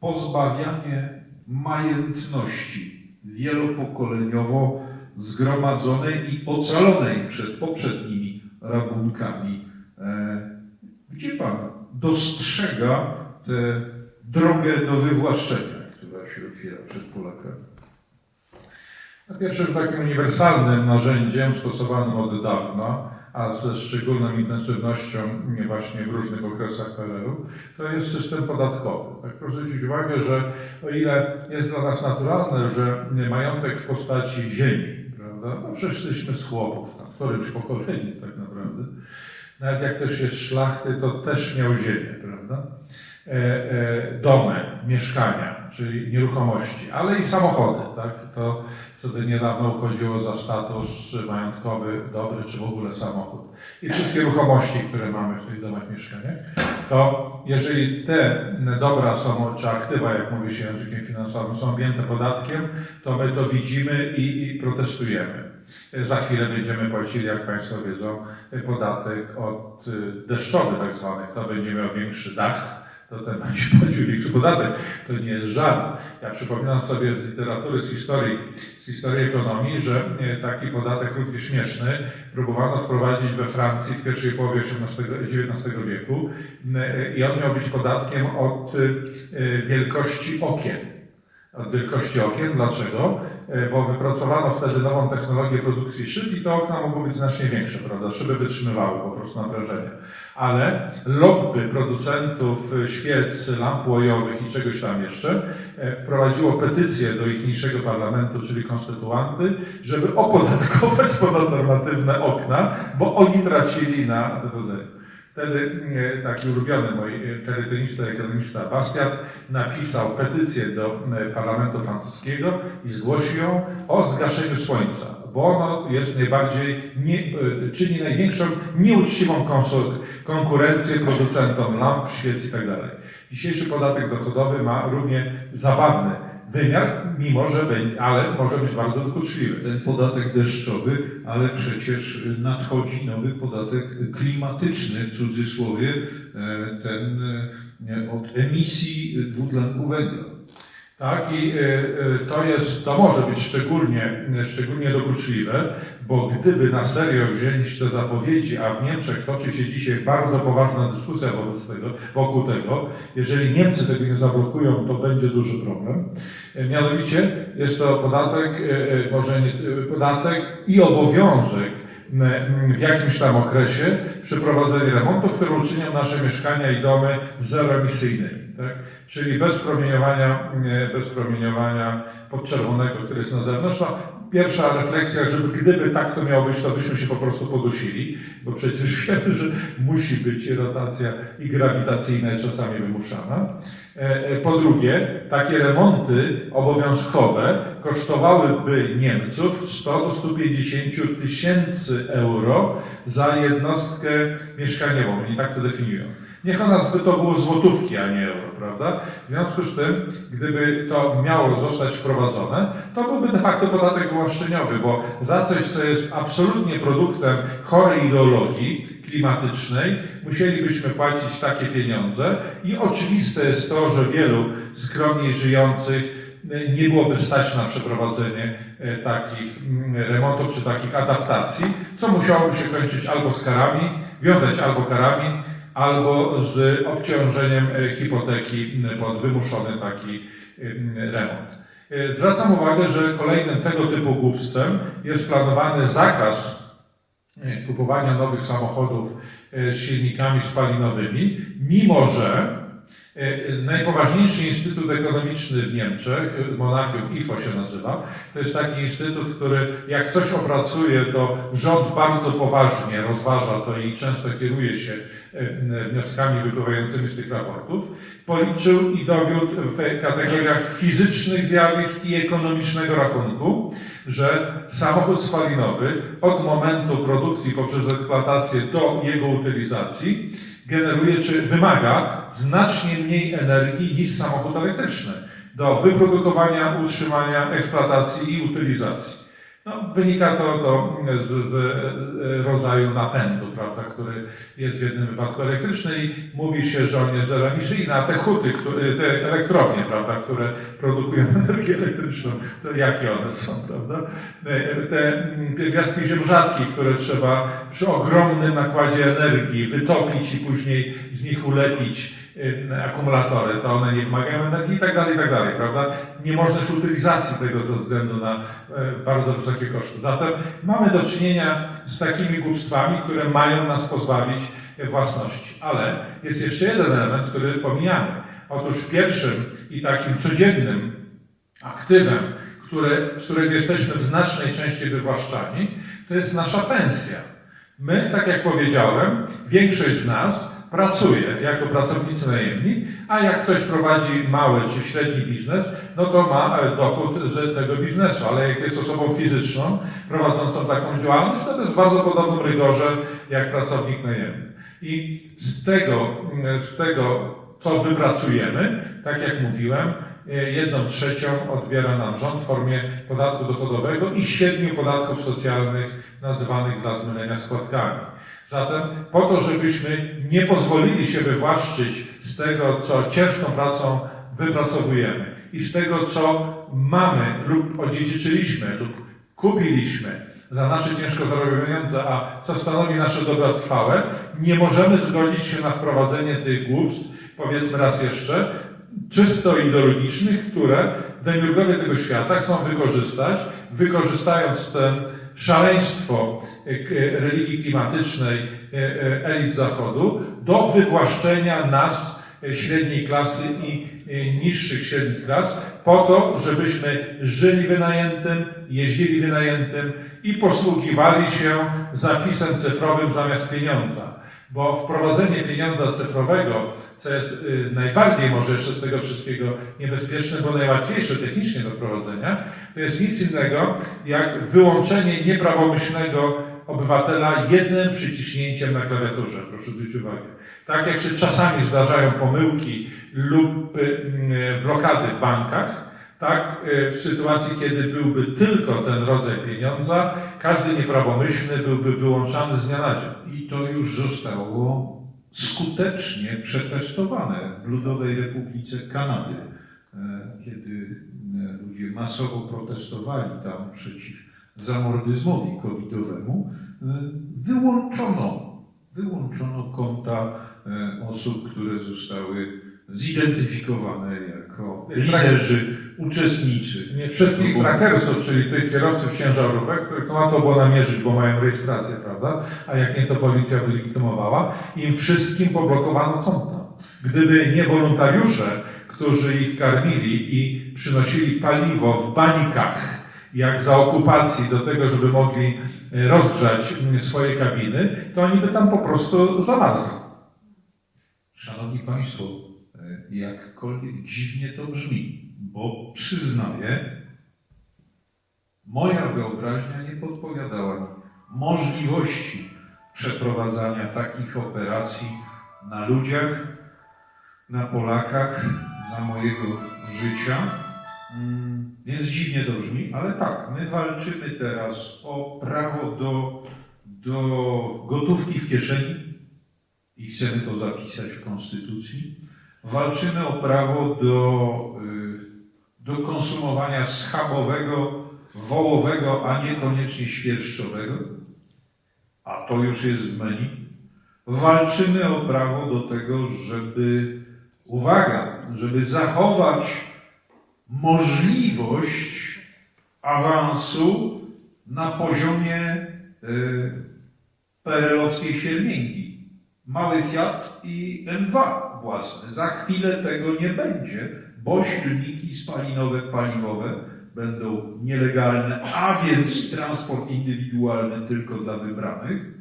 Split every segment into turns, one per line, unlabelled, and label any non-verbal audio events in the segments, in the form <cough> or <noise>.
pozbawianie majętności wielopokoleniowo zgromadzonej i ocalonej przed poprzednimi rabunkami. E, Gdzie Pan dostrzega tę drogę do wywłaszczenia, która się otwiera przed Polakami?
Pierwszym takim uniwersalnym narzędziem stosowanym od dawna, a ze szczególną intensywnością właśnie w różnych okresach PRL-u, to jest system podatkowy. Tak proszę zwrócić uwagę, że o ile jest dla nas naturalne, że majątek w postaci ziemi, prawda, no przecież jesteśmy z chłopów, w którymś pokoleniu tak naprawdę, nawet jak też jest szlachty, to też miał ziemię, prawda? E, e, domy, mieszkania, czyli nieruchomości, ale i samochody, tak? To, co do niedawno uchodziło za status majątkowy dobry, czy w ogóle samochód. I wszystkie ruchomości, które mamy w tych domach, mieszkaniach, to jeżeli te dobra są, czy aktywa, jak mówi się językiem finansowym, są objęte podatkiem, to my to widzimy i, i protestujemy. Za chwilę będziemy płacili, jak Państwo wiedzą, podatek od y, deszczowy tak zwany. Kto będzie miał większy dach, to ten będzie płacił większy podatek. To nie jest żart. Ja przypominam sobie z literatury, z historii, z historii ekonomii, że e, taki podatek równie śmieszny próbowano wprowadzić we Francji w pierwszej połowie XIX wieku e, i on miał być podatkiem od e, wielkości okien wielkości okien. Dlaczego? E, Bo wypracowano wtedy nową technologię produkcji szyb i te okna mogły być znacznie większe, prawda? Szyby wytrzymywały po prostu naprężenie. Ale lobby producentów świec, lamp łojowych i czegoś tam jeszcze e, wprowadziło petycję do ichniejszego parlamentu, czyli konstytuanty, żeby opodatkować <laughs> ponadnormatywne okna, bo oni tracili na dochodzeniu. Wtedy e, taki ulubiony mój e, terytonista, ekonomista Bastiat napisał petycję do e, parlamentu francuskiego i zgłosił ją o zgaszeniu słońca, bo ono jest najbardziej, nie, czyni największą nieuczciwą konkurencję producentom lamp, świec i tak. Dzisiejszy podatek dochodowy ma równie zabawny wymiar, mimo że, będzie- ale może być bardzo dokuczliwy.
Ten podatek deszczowy, ale przecież nadchodzi nowy podatek klimatyczny, w cudzysłowie, e, ten e, od emisji dwutlenku węgla.
Tak, i y, y, to jest, to może być szczególnie, szczególnie dokuczliwe, bo gdyby na serio wziąć te zapowiedzi, a w Niemczech toczy się dzisiaj bardzo poważna dyskusja wobec tego, wokół tego, jeżeli Niemcy tego nie zablokują, to będzie duży problem. Y, Mianowicie jest to podatek, może nie, podatek i obowiązek w jakimś tam okresie przeprowadzenia remontów, które uczynią nasze mieszkania i domy zeroemisyjnymi. Tak? Czyli bez promieniowania, bez promieniowania podczerwonego, które jest na zewnątrz. No, pierwsza refleksja, żeby gdyby tak to miało być, to byśmy się po prostu podusili, bo przecież <laughs> wiemy, że musi być rotacja i grawitacyjna i czasami wymuszana. E, e, Po drugie, takie remonty obowiązkowe kosztowałyby Niemców 100 do 150 tysięcy euro za jednostkę mieszkaniową. Oni tak to definiują. Niech ona zbyt to było złotówki, a nie euro, prawda? W związku z tym, gdyby to miało zostać wprowadzone, to byłby de facto podatek wyłączeniowy, bo za coś, co jest absolutnie produktem chorej ideologii klimatycznej, musielibyśmy płacić takie pieniądze i oczywiste jest to, że wielu skromniej żyjących nie byłoby stać na przeprowadzenie e, takich mm, remontów czy takich adaptacji, co musiałoby się kończyć albo z karami, wiązać albo karami, albo z obciążeniem e, hipoteki pod wymuszony taki remont. E, Zwracam uwagę, że kolejnym tego typu głupstwem jest planowany zakaz e, kupowania nowych samochodów z silnikami spalinowymi, mimo że najpoważniejszy instytut ekonomiczny w Niemczech, e, Monachium, IFO się nazywa, to jest taki instytut, który jak coś opracuje, to rząd bardzo poważnie rozważa to i często kieruje się e, wnioskami wypływającymi z tych raportów, policzył i dowiódł w kategoriach fizycznych zjawisk i ekonomicznego rachunku, że samochód spalinowy od momentu produkcji poprzez eksploatację do jego utylizacji generuje czy wymaga znacznie mniej energii niż samochód elektryczny do wyprodukowania, utrzymania, eksploatacji i utylizacji. No, wynika to, to z, z e, rodzaju napędu, prawda, który jest w jednym wypadku elektryczny i mówi się, że on jest zeroemisyjny, a te huty, które, te elektrownie, prawda, które produkują <laughs> energię elektryczną, to jakie one są, prawda? E, Te pierwiastki ziem rzadkich, które trzeba przy ogromnym nakładzie energii wytopić i później z nich ulepić akumulatory, to one nie wymagają energii i tak dalej, i tak dalej, prawda? Nie można już utylizacji tego ze względu na e, bardzo wysokie koszty. Zatem mamy do czynienia z takimi głupstwami, które mają nas pozbawić własności. Ale jest jeszcze jeden element, który pomijamy. Otóż pierwszym i takim codziennym aktywem, które, z którego jesteśmy w znacznej części wywłaszczani, to jest nasza pensja. My, tak jak powiedziałem, większość z nas pracuje jako pracownicy najemni, a jak ktoś prowadzi mały czy średni biznes, no to ma e, dochód z tego biznesu, ale jak jest osobą fizyczną prowadzącą taką działalność, to jest w bardzo podobnym rygorze jak pracownik najemny. I z tego, mm, z tego co wypracujemy, tak jak mówiłem, jedną trzecią odbiera nam rząd w formie podatku dochodowego i siedmiu podatków socjalnych nazywanych dla zmylenia składkami. Zatem po to, żebyśmy nie pozwolili się wywłaszczyć z tego, co ciężką pracą wypracowujemy i z tego, co mamy lub odziedziczyliśmy lub kupiliśmy za nasze ciężko zarobione pieniądze, a co stanowi nasze dobro trwałe, nie możemy zgodzić się na wprowadzenie tych głupstw, powiedzmy raz jeszcze, czysto ideologicznych, które demiurgowie tego świata chcą wykorzystać, wykorzystując ten szaleństwo e, k- religii klimatycznej e, e, elit Zachodu do wywłaszczenia nas, e, średniej klasy i e, niższych średnich klas, po to, żebyśmy żyli wynajętym, jeździli wynajętym i posługiwali się zapisem cyfrowym zamiast pieniądza. Bo wprowadzenie pieniądza cyfrowego, co jest y, najbardziej może jeszcze z tego wszystkiego niebezpieczne, bo najłatwiejsze technicznie do wprowadzenia, to jest nic innego jak wyłączenie nieprawomyślnego obywatela jednym przyciśnięciem na klawiaturze. Proszę zwrócić uwagę. Tak jak się czasami zdarzają pomyłki lub y, y, blokady w bankach, tak, y, w sytuacji, kiedy byłby tylko ten rodzaj pieniądza, każdy nieprawomyślny byłby wyłączany z dnia na dzień.
I to już zostało skutecznie przetestowane w Ludowej Republice Kanady, e, kiedy e, ludzie masowo protestowali tam przeciw zamordyzmowi covidowemu, e, wyłączono, wyłączono konta osób, które zostały zidentyfikowane jako liderzy, uczestniczy.
Nie wszystkich trackersów, czyli tych kierowców ciężarówek, których to łatwo było namierzyć, bo mają rejestrację, prawda? A jak nie, to policja wylegitymowała. Im wszystkim poblokowano konta. Gdyby nie wolontariusze, którzy ich karmili i przynosili paliwo w bańkach, jak za okupacji, do tego, żeby mogli e, rozgrzać swoje kabiny, to oni by tam po prostu zamarzli.
Szanowni Państwo, e, jakkolwiek dziwnie to brzmi, bo przyznaję, moja wyobraźnia nie podpowiadała mi możliwości przeprowadzania takich operacji na ludziach, na Polakach za mojego życia. Mm, Więc dziwnie to brzmi, ale tak, my walczymy teraz o prawo do, do gotówki w kieszeni, i chcemy to zapisać w Konstytucji. Walczymy o prawo do, y, do konsumowania schabowego, wołowego, a niekoniecznie świerszczowego, a to już jest w menu. Walczymy o prawo do tego, żeby, uwaga, żeby zachować możliwość awansu na poziomie y, perelowskiej siermięgi mały Fiat i M2 własne. Za chwilę tego nie będzie, bo silniki spalinowe, paliwowe będą nielegalne, a więc transport indywidualny tylko dla wybranych.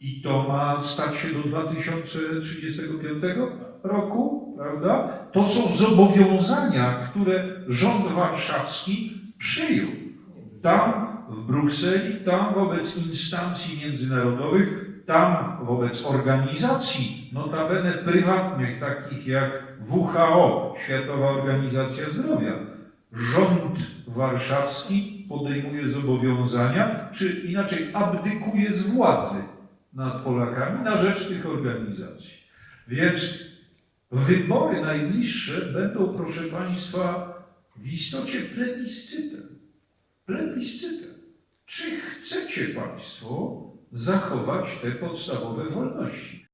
I to ma stać się do 2035 roku, prawda? To są zobowiązania, które rząd warszawski przyjął. Tam w Brukseli, tam wobec instancji międzynarodowych, tam wobec organizacji, notabene prywatnych, takich jak WHO, Światowa Organizacja Zdrowia, rząd warszawski podejmuje zobowiązania, czy inaczej abdykuje z władzy nad Polakami na rzecz tych organizacji. Więc wybory najbliższe będą, proszę Państwa, w istocie plebiscytem. Plebiscytem. Czy chcecie Państwo zachować te podstawowe wolności?